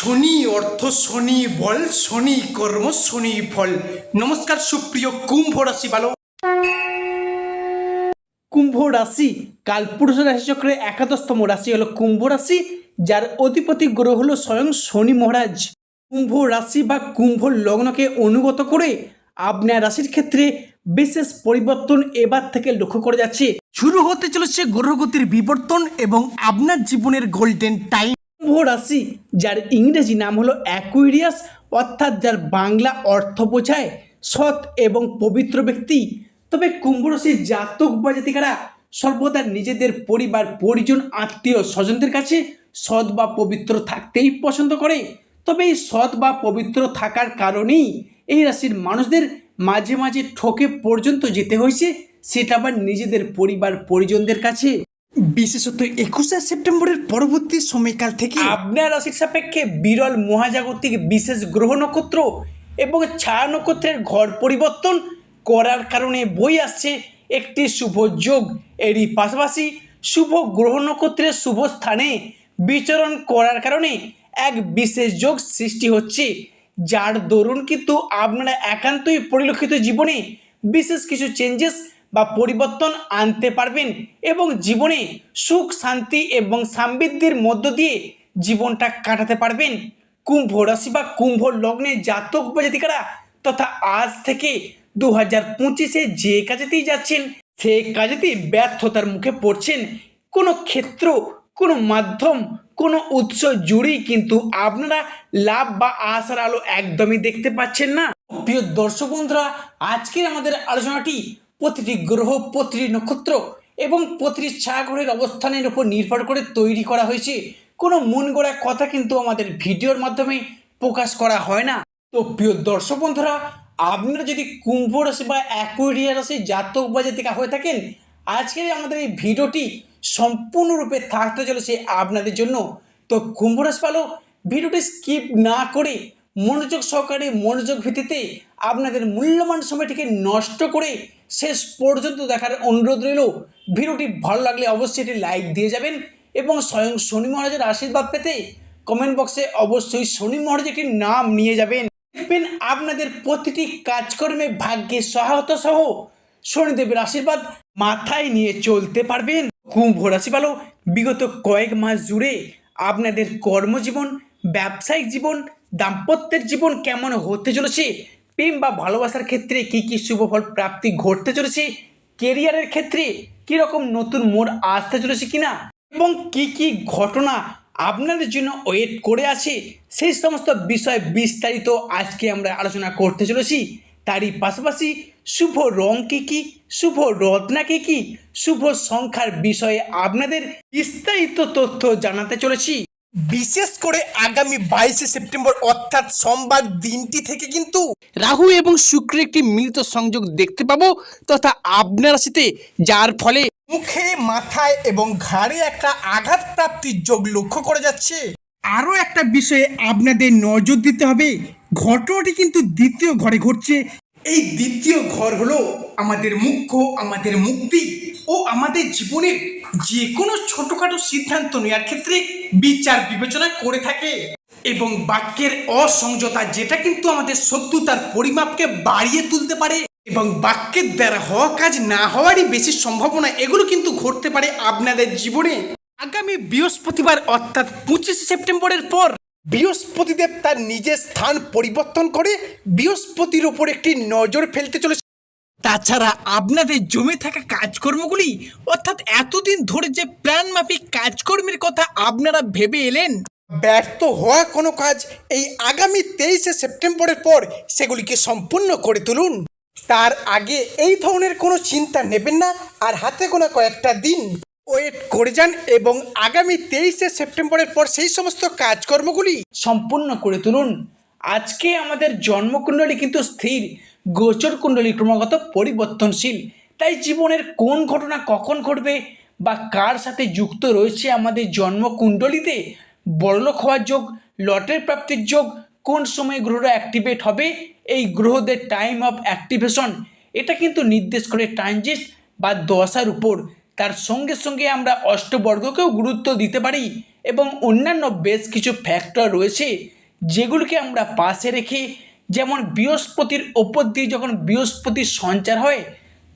শনি অর্থ শনি বল, শনি কর্ম, শনি ফল। নমস্কার, সুপ্রিয় কুম্ভ রাশি ভালো কুম্ভ রাশি, কালপুরুষ রাশিচক্রের একাদশতম রাশি হলো কুম্ভ রাশি, যার অধিপতি গ্রহ হলো স্বয়ং শনি মহারাজ। কুম্ভ রাশি বা কুম্ভ লগ্নকে অনুগত করে আপনার রাশির ক্ষেত্রে বিশেষ পরিবর্তন এবার থেকে লক্ষ্য করা যাচ্ছে। শুরু হতে চলেছে গ্রহগতির বিবর্তন এবং আপনার জীবনের গোল্ডেন টাইম কুম্ভ রাশি যার ইংরেজি নাম হলো অ্যাকুইরিয়াস অর্থাৎ যার বাংলা অর্থ বোঝায় সৎ এবং পবিত্র ব্যক্তি। তবে কুম্ভ রাশির জাতক বা জাতিকারা সর্বদা নিজেদের পরিবার, পরিজন, আত্মীয় স্বজনদের কাছে সৎ বা পবিত্র থাকতেই পছন্দ করে। তবে এই সৎ বা পবিত্র থাকার কারণেই এই রাশির মানুষদের মাঝে মাঝে ঠকে পর্যন্ত যেতে হয়েছে, সেটা আবার নিজেদের পরিবার, পরিজনদের কাছে। বিশেষত একুশে সেপ্টেম্বরের পরবর্তী সময়কাল থেকে আপনার রাশির সাপেক্ষে বিরল মহাজাগতিক বিশেষ গ্রহ নক্ষত্র এবং ছায়া নক্ষত্রের ঘর পরিবর্তন করার কারণে বই আসছে একটি শুভ যোগ। এরই পাশাপাশি শুভ গ্রহ নক্ষত্রের শুভ স্থানে বিচরণ করার কারণে এক বিশেষ যোগ সৃষ্টি হচ্ছে, যার দরুন কিন্তু আপনারা একান্তই পরিলক্ষিত জীবনে বিশেষ কিছু চেঞ্জেস বা পরিবর্তন আনতে পারবেন এবং জীবনে সুখ, শান্তি এবং সমৃদ্ধির মধ্য দিয়ে জীবনটা কাটাতে পারবেন। কুম্ভ রাশি বা কুম্ভ লগ্নে জাতক বা জাতিকারা তথা আজ থেকে দু হাজার পঁচিশে যে কাজেতেই যাচ্ছেন, সে কাজেতেই ব্যর্থতার মুখে পড়ছেন। কোনো ক্ষেত্র, কোনো মাধ্যম, কোনো উৎস জুড়েই কিন্তু আপনারা লাভ বা আশার আলো একদমই দেখতে পাচ্ছেন না। প্রিয় দর্শক বন্ধুরা, আজকের আমাদের আলোচনাটি প্রতিটি গ্রহ, প্রতিটি নক্ষত্র এবং প্রতিটি ছায়াগ্রহের অবস্থানের উপর নির্ভর করে তৈরি করা হয়েছে। কোনো মন গড়া কথা কিন্তু আমাদের ভিডিওর মাধ্যমে প্রকাশ করা হয় না। তো প্রিয় দর্শক বন্ধুরা, আপনারা যদি কুম্ভ রাশি বা অ্যাকুইরিয়া রাশি জাতক বা জাতিকা হয়ে থাকেন, আজকের আমাদের এই ভিডিওটি সম্পূর্ণরূপে থাকতে চলেছে আপনাদের জন্য। তো কুম্ভ রাশি ভালো ভিডিওটি স্কিপ না করে মনোযোগ সহকারে মনোযোগ ভিত্তিতে আপনাদের মূল্যবান সময়টিকে নষ্ট করে শেষ পর্যন্ত দেখার অনুরোধ রইল। ভিডিওটি ভালো লাগলে অবশ্যই এটি লাইক দিয়ে যাবেন এবং স্বয়ং শনি মহারাজের আশীর্বাদ পেতে কমেন্ট বক্সে অবশ্যই শনি মহারাজের একটি নাম নিয়ে যাবেন। দেখবেন আপনাদের প্রতিটি কাজকর্মে ভাগ্যে সহায়তা সহ শনিদেবের আশীর্বাদ মাথায় নিয়ে চলতে পারবেন। কুম্ভ রাশি ভালো বিগত কয়েক মাস জুড়ে আপনাদের কর্মজীবন, ব্যবসায়িক জীবন দাম্পত্যের জীবন কেমন হতে চলেছে? প্রেম বা ভালোবাসার ক্ষেত্রে কি কি শুভফল প্রাপ্তি ঘটতে চলেছে? কেরিয়ারের ক্ষেত্রে কীরকম নতুন মোড় আসতে চলেছে কিনা? এবং কি কি ঘটনা আপনাদের জন্য ওয়েট করে আছে? সেই সমস্ত বিষয় বিস্তারিত আজকে আমরা আলোচনা করতে চলেছি। তারই পাশাপাশি শুভ রং কী কী? শুভ রত্না কী কী? শুভ সংখ্যার বিষয়ে আপনাদের বিস্তারিত তথ্য জানাতে চলেছি। বিশেষ করে আগামী বাইশে সেপ্টেম্বর অর্থাৎ সোমবার দিনটি থেকে কিন্তু রাহু এবং শুক্রের একটি মিলিত সংযোগ দেখতে পাবো তথা আপনার রাশিতে যার ফলে মুখে মাথায় এবং ঘাড়ে একটা আঘাত প্রাপ্তির যোগ লক্ষ্য করা যাচ্ছে। আরও একটা বিষয়ে আপনাদের নজর দিতে হবে ঘটনাটি কিন্তু দ্বিতীয় ঘরে ঘটছে। এই দ্বিতীয় ঘর হলো আমাদের মুখ্য আমাদের মুক্তি। ও আমাদের জীবনের যে কোনো ছোটোখাটো সিদ্ধান্ত নেওয়ার ক্ষেত্রে বিচার বিবেচনা করে থাকে এবং বাক্যের অসংযতা যেটা কিন্তু আমাদের শত্রুতার পরিমাপকে বাড়িয়ে তুলতে পারে এবং বাক্যের দ্বারা হওয়া কাজ না হওয়ারই বেশি সম্ভাবনা এগুলো কিন্তু ঘটতে পারে আপনাদের জীবনে। আগামী বৃহস্পতিবার অর্থাৎ পঁচিশে সেপ্টেম্বরের পর বৃহস্পতিদেব তার নিজের স্থান পরিবর্তন করে বৃহস্পতির ওপর একটি নজর ফেলতে চলেছে। তাছাড়া আপনাদের জমে থাকা কাজকর্মগুলি অর্থাৎ এতদিন ধরে যে প্ল্যান মাফিক কাজকর্মের কথা আপনারা ভেবে এলেন। ব্যর্থ হওয়া কোনো কাজ এই আগামী তেইশে সেপ্টেম্বরের পর সেগুলিকে সম্পূর্ণ করে তুলুন। তার আগে এই ধরনের কোনো চিন্তা নেবেন না আর হাতে গোনা কয়েকটা দিন। ওয়েট করে যান এবং আগামী তেইশে সেপ্টেম্বরের পর সেই সমস্ত কাজকর্মগুলি সম্পূর্ণ করে তুলুন। আজকে আমাদের জন্মকুণ্ডলী কিন্তু স্থির। গোচর কুণ্ডলী ক্রমাগত পরিবর্তনশীল। তাই জীবনের কোন ঘটনা কখন ঘটবে বা কার সাথে যুক্ত রয়েছে আমাদের জন্মকুণ্ডলীতে? বড়লোক হওয়ার যোগ, লটের প্রাপ্তির যোগ, কোন সময় গ্রহরা অ্যাক্টিভেট হবে? এই গ্রহদের টাইম অফ অ্যাক্টিভেশন এটা কিন্তু নির্দেশ করে ট্রানজিট বা দশার উপর। তার সঙ্গে সঙ্গে আমরা অষ্টবর্গকেও গুরুত্ব দিতে পারি এবং অন্যান্য বেশ কিছু ফ্যাক্টর রয়েছে, যেগুলোকে আমরা পাশে রেখে যেমন বৃহস্পতির ওপর দিয়ে যখন বৃহস্পতির সঞ্চার হয়,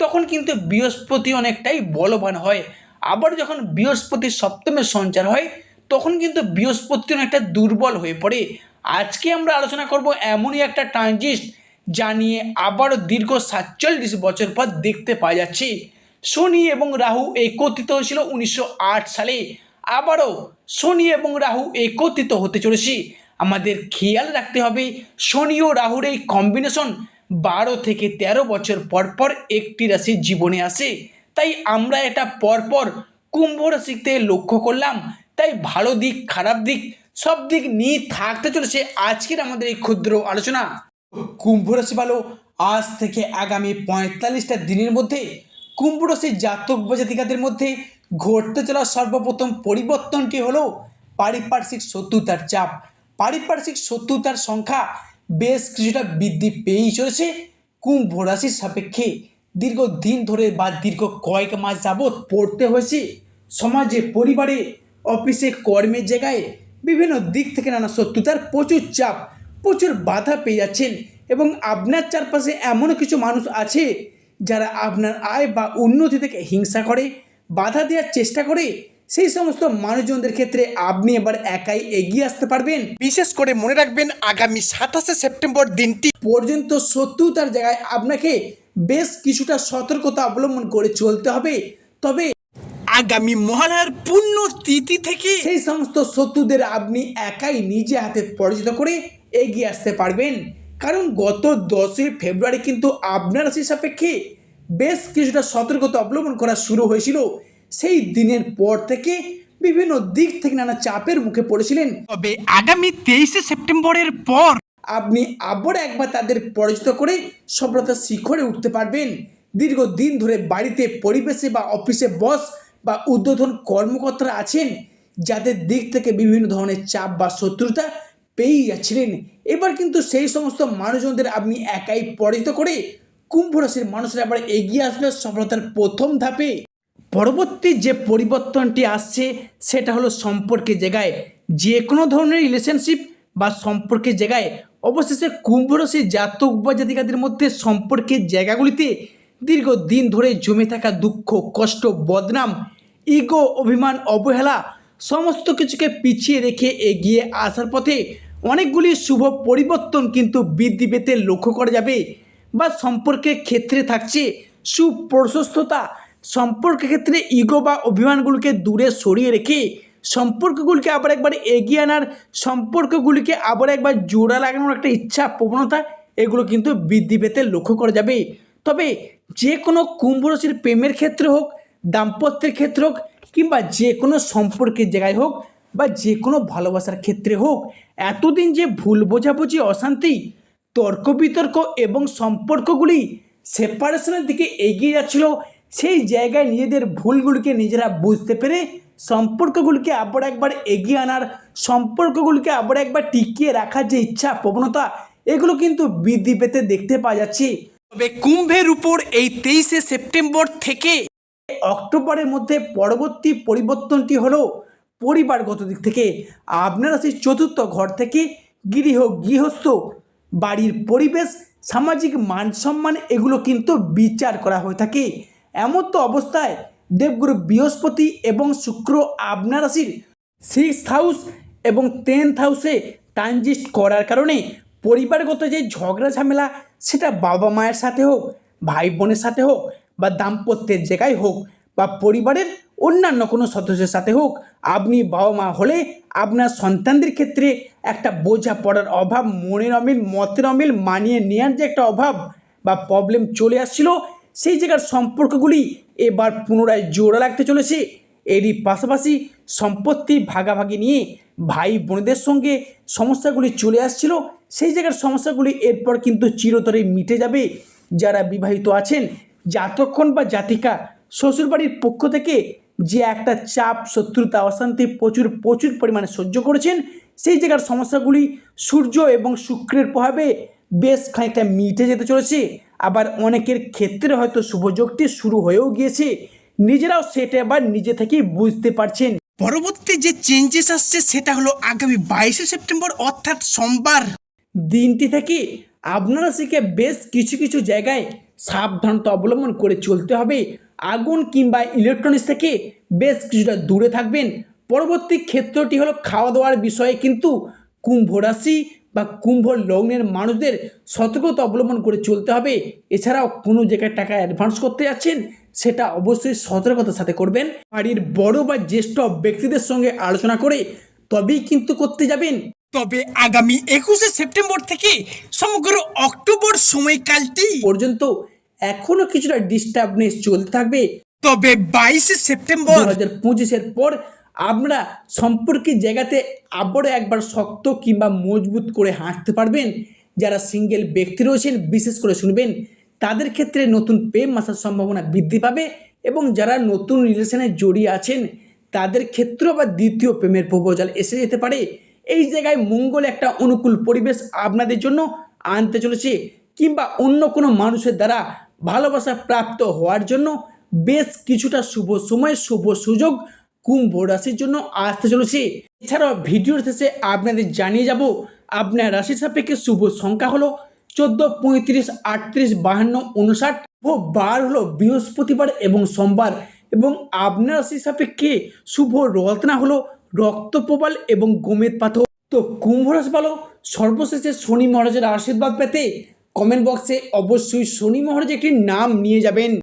তখন কিন্তু বৃহস্পতি অনেকটাই বলবান হয়। আবার যখন বৃহস্পতির সপ্তমে সঞ্চার হয়, তখন কিন্তু বৃহস্পতি অনেকটা দুর্বল হয়ে পড়ে। আজকে আমরা আলোচনা করব এমনই একটা ট্রানজিস্ট যা নিয়ে আবারও দীর্ঘ সাতচল্লিশ বছর পর দেখতে পাওয়া যাচ্ছে। শনি এবং রাহু একত্রিত হয়েছিল উনিশশো আট সালে। আবারও শনি এবং রাহু একত্রিত হতে চলেছে। আমাদের খেয়াল রাখতে হবে শনি ও রাহুর এই কম্বিনেশন বারো থেকে ১৩ বছর পর পর একটি রাশির জীবনে আসে। তাই আমরা এটা পরপর কুম্ভ রাশিতে লক্ষ্য করলাম। তাই ভালো দিক, খারাপ দিক, সব দিক নিয়ে থাকতে চলেছে আজকের আমাদের এই ক্ষুদ্র আলোচনা। কুম্ভ রাশি ভালো, আজ থেকে আগামী পঁয়তাল্লিশটা দিনের মধ্যে কুম্ভ রাশির জাতক জাতিকাদের মধ্যে ঘটতে চলা সর্বপ্রথম পরিবর্তনটি হলো পারিপার্শ্বিক শত্রুতার চাপ। পারিপার্শ্বিক শত্রুতার সংখ্যা বেশ কিছুটা বৃদ্ধি পেয়েই চলেছে। কুম্ভ রাশির সাপেক্ষে দীর্ঘদিন ধরে বা দীর্ঘ কয়েক মাস যাবৎ পড়তে হয়েছে। সমাজে, পরিবারে, অফিসে, কর্মের জায়গায় বিভিন্ন দিক থেকে নানা শত্রুতার প্রচুর চাপ, প্রচুর বাধা পেয়ে যাচ্ছেন এবং আপনার চারপাশে এমনও কিছু মানুষ আছে যারা আপনার আয় বা উন্নতি থেকে হিংসা করে, বাধা দেওয়ার চেষ্টা করে সেই সমস্ত মানুষজনদের ক্ষেত্রে আপনি এবার একাই এগিয়ে আসতে পারবেন। বিশেষ করে মনে রাখবেন আগামী সাতাশে সেপ্টেম্বর দিনটি পর্যন্ত শত্রুতার জায়গায় আপনাকে বেশ কিছুটা সতর্কতা অবলম্বন করে চলতে হবে। তবে আগামী মহালয়ার পূর্ণ তিথি থেকে সেই সমস্ত শত্রুদের আপনি একাই নিজে হাতে পরাজিত করে এগিয়ে আসতে পারবেন। কারণ গত দশই ফেব্রুয়ারি কিন্তু আপনার রাশির সাপেক্ষে বেশ কিছুটা সতর্কতা অবলম্বন করা শুরু হয়েছিল। সেই দিনের পর থেকে বিভিন্ন দিক থেকে নানা চাপের মুখে পড়েছিলেন। তবে আগামী তেইশে সেপ্টেম্বরের পর আপনি আবার একবার তাদের পরাজিত করে সফলতার শিখরে উঠতে পারবেন। দীর্ঘদিন ধরে বাড়িতে পরিবেশে বা অফিসে বস বা উদ্বোধন কর্মকর্তারা আছেন যাদের দিক থেকে বিভিন্ন ধরনের চাপ বা শত্রুতা পেয়েই যাচ্ছিলেন। এবার কিন্তু সেই সমস্ত মানুষজনদের আপনি একাই পরাজিত করে কুম্ভ রাশির মানুষরা আবার এগিয়ে আসবে সফলতার প্রথম ধাপে। পরবর্তী যে পরিবর্তনটি আসছে, সেটা হলো সম্পর্কের জায়গায়। যে কোনো ধরনের রিলেশনশিপ বা সম্পর্কের জায়গায়, অবশেষে কুম্ভ রাশি জাতক বা জাতিকাদের মধ্যে সম্পর্কের জায়গাগুলিতে দীর্ঘদিন ধরে জমে থাকা দুঃখ, কষ্ট, বদনাম ইগো অভিমান, অবহেলা, সমস্ত কিছুকে পিছিয়ে রেখে এগিয়ে আসার পথে অনেকগুলি শুভ পরিবর্তন কিন্তু বৃদ্ধি পেতে লক্ষ্য করা যাবে বা সম্পর্কের ক্ষেত্রে থাকছে সুপ্রশস্ততা সম্পর্কের ক্ষেত্রে ইগো বা অভিমানগুলোকে দূরে সরিয়ে রেখে সম্পর্কগুলিকে আবার একবার এগিয়ে আনার, সম্পর্কগুলিকে আবার একবার জোড়া লাগানোর একটা ইচ্ছা, প্রবণতা, এগুলো কিন্তু বৃদ্ধি পেতে লক্ষ্য করা যাবে। তবে যে কোনো কুম্ভ রাশির প্রেমের ক্ষেত্রে হোক, দাম্পত্যের ক্ষেত্রে হোক, কিংবা যে কোনো সম্পর্কের জায়গায় হোক, বা যে কোনো ভালোবাসার ক্ষেত্রে হোক, এতদিন যে ভুল বোঝাবুঝি, অশান্তি, তর্ক বিতর্ক এবং সম্পর্কগুলি সেপারেশনের দিকে এগিয়ে যাচ্ছিল সেই জায়গায় নিজেদের ভুলগুলিকে নিজেরা বুঝতে পেরে সম্পর্কগুলিকে আবার একবার এগিয়ে আনার সম্পর্কগুলিকে আবার একবার টিকিয়ে রাখার যে ইচ্ছা প্রবণতা এগুলো কিন্তু বৃদ্ধি পেতে দেখতে পাওয়া যাচ্ছে। তবে কুম্ভের উপর এই তেইশে সেপ্টেম্বর থেকে অক্টোবরের মধ্যে পরবর্তী পরিবর্তনটি হলো পরিবারগত দিক থেকে। আপনারা সেই চতুর্থ ঘর থেকে গৃহ গৃহস্থ বাড়ির পরিবেশ সামাজিক মান সম্মান এগুলো কিন্তু বিচার করা হয়ে থাকে। এমন তো অবস্থায় দেবগুরু বৃহস্পতি এবং শুক্র আপনার রাশির সিক্স হাউস এবং টেন্থ হাউসে ট্রানজিস্ট করার কারণে পরিবারগত যে ঝগড়া ঝামেলা, সেটা বাবা মায়ের সাথে হোক, ভাই বোনের সাথে হোক বা দাম্পত্যের জায়গায় হোক বা পরিবারের অন্যান্য কোনো সদস্যের সাথে হোক, আপনি বাবা মা হলে আপনার সন্তানদের ক্ষেত্রে একটা বোঝা পড়ার অভাব, মনের অমিল, মতের অমিল মানিয়ে নেওয়ার যে একটা অভাব বা প্রবলেম চলে আসছিল সেই জায়গার সম্পর্কগুলি এবার পুনরায় জোড়া লাগতে চলেছে। এরই পাশাপাশি সম্পত্তি ভাগাভাগি নিয়ে ভাই বোনদের সঙ্গে সমস্যাগুলি চলে আসছিল। সেই জায়গার সমস্যাগুলি এরপর কিন্তু চিরতরে মিটে যাবে। যারা বিবাহিত আছেন জাতক্ষণ বা জাতিকা, শ্বশুরবাড়ির পক্ষ থেকে যে একটা চাপ, শত্রুতা, অশান্তি প্রচুর প্রচুর পরিমাণে সহ্য করেছেন, সেই জায়গার সমস্যাগুলি সূর্য এবং শুক্রের প্রভাবে বেশ খানিকটা মিটে যেতে চলেছে। আবার অনেকের ক্ষেত্রে হয়তো শুভযোগটি শুরু হয়েও গিয়েছে। নিজেরাও সেটা আবার নিজে থেকেই বুঝতে পারছেন। পরবর্তী যে চেঞ্জেস আসছে সেটা হলো আগামী বাইশে সেপ্টেম্বর অর্থাৎ সোমবার। দিনটি থেকে আপনারা রাশিকে বেশ কিছু কিছু জায়গায় সাবধানতা অবলম্বন করে চলতে হবে। আগুন কিংবা ইলেকট্রনিক্স থেকে বেশ কিছুটা দূরে থাকবেন। পরবর্তী ক্ষেত্রটি হলো খাওয়া দাওয়ার বিষয়ে কিন্তু কুম্ভ রাশি বা কুম্ভ লগ্নের মানুষদের সতর্কতা অবলম্বন করে চলতে হবে। এছাড়াও কোনো জায়গায় টাকা অ্যাডভান্স করতে যাচ্ছেন সেটা অবশ্যই সতর্কতার সাথে করবেন। বাড়ির বড় বা জ্যেষ্ঠ ব্যক্তিদের সঙ্গে আলোচনা করে তবেই কিন্তু করতে যাবেন। তবে আগামী একুশে সেপ্টেম্বর থেকে সমগ্র অক্টোবর সময়কালটি পর্যন্ত এখনও কিছুটা ডিস্টার্বনেস চলতে থাকবে। তবে বাইশে সেপ্টেম্বর দু হাজার পঁচিশের পর আমরা সম্পর্কের জায়গাতে আবারও একবার শক্ত কিংবা মজবুত করে হাঁটতে পারবেন। যারা সিঙ্গেল ব্যক্তি রয়েছেন, বিশেষ করে শুনবেন, তাদের ক্ষেত্রে নতুন প্রেম আসার সম্ভাবনা বৃদ্ধি পাবে এবং যারা নতুন রিলেশনে জড়িয়ে আছেন, তাদের ক্ষেত্রেও আবার দ্বিতীয় প্রেমের প্রপোজাল এসে যেতে পারে। এই জায়গায় মঙ্গল একটা অনুকূল পরিবেশ আপনাদের জন্য আনতে চলেছে কিংবা অন্য কোনো মানুষের দ্বারা ভালোবাসা প্রাপ্ত হওয়ার জন্য বেশ কিছুটা শুভ সময়, শুভ সুযোগ কুম্ভ রাশির জন্য আসতে চলেছে? এছাড়াও ভিডিওর শেষে আপনাদের জানিয়ে যাব, আপনার রাশির সাপেক্ষে শুভ সংখ্যা হলো চোদ্দ, পঁয়ত্রিশ, আটত্রিশ, বাহান্ন উনষাট ও বার হলো বৃহস্পতিবার এবং সোমবার এবং আপনার রাশির সাপেক্ষে শুভ রত্না হলো রক্তপ্রবাল এবং গোমেদ পাথর। তো কুম্ভ রাশি ভালো সর্বশেষে শনি মহারাজের আশীর্বাদ পেতে কমেন্ট বক্সে অবশ্যই শনি মহারাজ একটি নাম নিয়ে যাবেন।